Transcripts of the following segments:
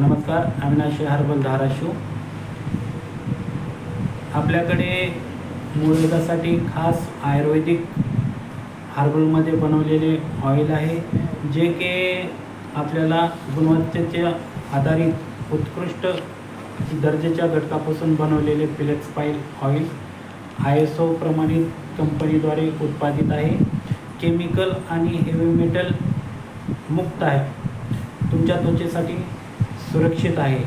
नमस्कार अविनाशी हर्बल धाराशिव. आपल्याकडे मुळव्याधासाठी खास आयुर्वेदिक हर्बलमध्ये बनवलेले ऑइल आहे जे की आपल्याला गुणवत्तेच्या आधारित उत्कृष्ट दर्जेच्या घटकापासून बनवलेले फिलेक्स पाईल ऑइल आय एस ओ प्रमाणित कंपनीद्वारे उत्पादित आहे. केमिकल आणि हेवी मेटल मुक्त आहे. तुमच्या त्वचेसाठी सुरक्षित आहे.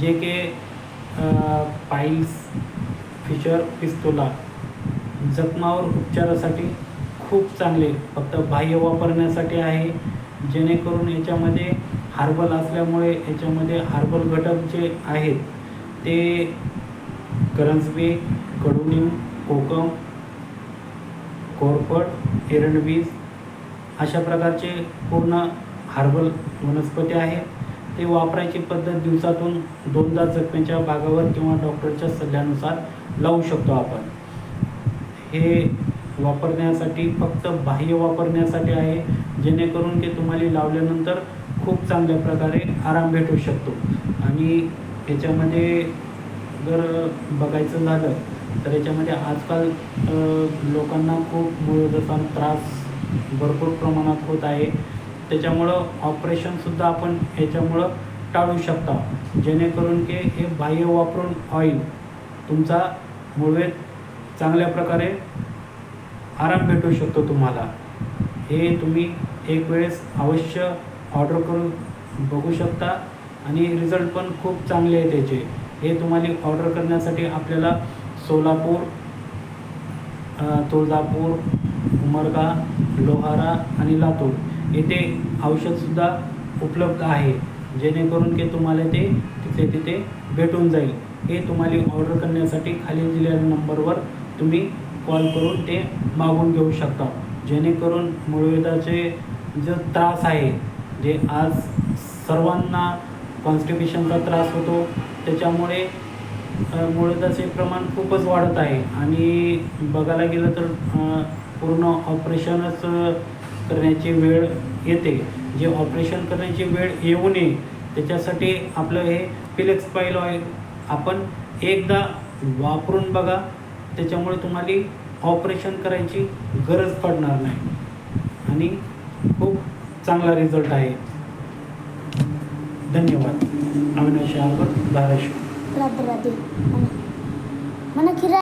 जे की पाईल्स फिशर पिस्तुला जखमावर उपचारासाठी खूप चांगले फक्त बाह्य वापरण्यासाठी आहे. जेणेकरून याच्यामध्ये हार्बल असल्यामुळे याच्यामध्ये हार्बल घटक जे आहेत ते करंजबी कडुनिंब कोकम कोरफड एरंडबीज अशा प्रकारचे पूर्ण हार्बल वनस्पती आहेत. ते वापरायची पद्धत दिवसातून दोनदा जखमेच्या भागावर किंवा डॉक्टरच्या सल्ल्यानुसार लावू शकतो आपण. हे वापरण्यासाठी फक्त बाह्य वापरण्यासाठी आहे जेणेकरून ते तुम्हाला लावल्यानंतर खूप चांगल्या प्रकारे आराम भेटू शकतो. आणि याच्यामध्ये जर बघायचं झालं तर याच्यामध्ये आजकाल लोकांना खूप मूळव्याधाचा त्रास भरपूर प्रमाणात होत आहे. त्याच्यामुळं ऑपरेशनसुद्धा आपण याच्यामुळं टाळू शकता. जेणेकरून की हे बाह्य वापरून ऑइल तुमचा मूळवेध चांगल्या प्रकारे आराम भेटू शकतो तुम्हाला. हे तुम्ही एक वेळेस अवश्य ऑर्डर करून बघू शकता आणि रिझल्ट पण खूप चांगले आहे त्याचे. हे तुम्हाला ऑर्डर करण्यासाठी आपल्याला सोलापूर तुळजापूर उमरगा लोहारा आणि लातूर येथे औषधसुद्धा उपलब्ध आहे. जेणेकरून की तुम्हाला ते तिथे तिथे भेटून जाईल. हे तुम्हाला ऑर्डर करण्यासाठी खाली दिलेल्या नंबरवर तुम्ही कॉल करून ते मागून घेऊ शकता. जेणेकरून मूळवेदाचे जो त्रास आहे जे आज सर्वांना कॉन्स्टिपेशनचा त्रास होतो त्याच्यामुळे अ, मूळव्याधाचे प्रमाण खूपच वाढत आहे. आणि बघायला गेलं तर पूर्ण ऑपरेशनच करण्याची वेळ येते. जे ऑपरेशन करण्याची वेळ येऊ नये त्याच्यासाठी आपलं हे फिलेक्स पाईल ऑइल आपण एकदा वापरून बघा त्याच्यामुळे तुम्हाला ऑपरेशन करायची गरज पडणार नाही. आणि खूप चांगला रिझल्ट आहे. धन्यवाद. अविनाश आगर धाराशिव.